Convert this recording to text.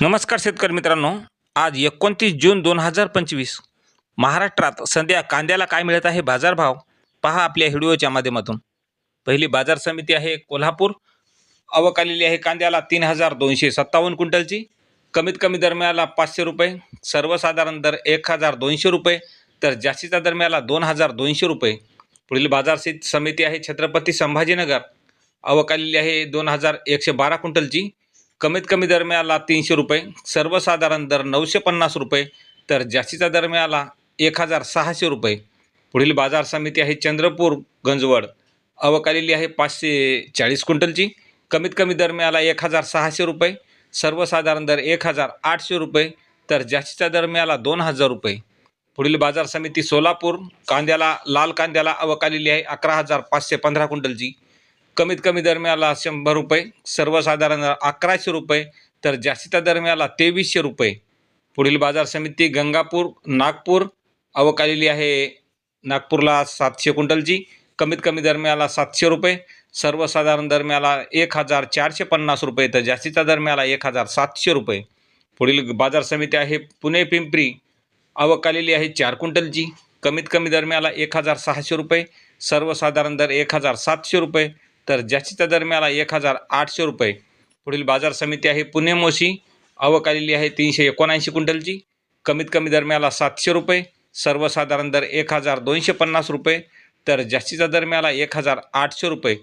नमस्कार शेतकरी मित्रांनो. आज एकोणतीस जून दोन हजार पंचवीस. महाराष्ट्रात सध्या कांद्याला काय मिळत आहे बाजारभाव? पहा आपल्या व्हिडिओच्या माध्यमातून. पहिली बाजार समिती आहे कोल्हापूर. आवक आलेली आहे कांद्याला तीन हजार दोनशे सत्तावन्न क्विंटलची. कमीत कमी दरम्याला पाचशे रुपये. सर्वसाधारण दर एक हजार दोनशे रुपये. तर जास्तीचा दरम्याला दोन हजार दोनशे रुपये. पुढील बाजार समिती आहे छत्रपती संभाजीनगर. आवक आलेली आहे दोन हजार एकशे बारा क्विंटलची. कमीत कमी दर मिळाला तीनशे रुपये सर्वसाधारण दर नऊशे पन्नास रुपये तर जास्तीचा दर मिळाला एक हजार सहाशे रुपये. पुढील बाजार समिती आहे चंद्रपूर गंजवड. अवकालेली आहे पाचशे चाळीस क्विंटलची. कमीत कमी दर मिळाला एक हजार सहाशे रुपये सर्वसाधारण दर एक हजार आठशे रुपये तर जास्तीचा दर मिळाला दोन हजार रुपये. पुढील बाजार समिती सोलापूर कांद्याला लाल कांद्याला अवकालेली आहे अकरा हजार पाचशे पंधरा क्विंटलची. कमीत कमी दर मिळाला शंभर रुपये सर्वसाधारण अकराशे रुपये तर जास्तीचा दर मिळाला तेवीसशे रुपये. पुढील बाजार समिती गंगापूर नागपूर अवकालेली आहे नागपूरला सातशे क्विंटलची. कमीत कमी दर मिळाला सातशे रुपये सर्वसाधारण दर मिळाला एक हजार चारशे पन्नास रुपये तर जास्तीचा दर मिळाला एक हजार सातशे रुपये. पुढील बाजार समिती आहे पुणे पिंपरी आवक आलेली आहे चार क्विंटलची. कमीत कमी दर मिळाला एक हजार सहाशे रुपये सर्वसाधारण दर एक हजार सातशे रुपये तर जास्तीचा दरम्याला एक हजार आठशे रुपये. पुढील बाजार समिती आहे पुणे मोशी. आवक आलेली आहे तीनशे एकोणऐंशी क्विंटलची. कमीत कमी दरम्याला सातशे रुपये. सर्वसाधारण दर एक हजार दोनशे पन्नास रुपये. तर जास्तीचा दरम्याला एक हजार आठशे रुपये.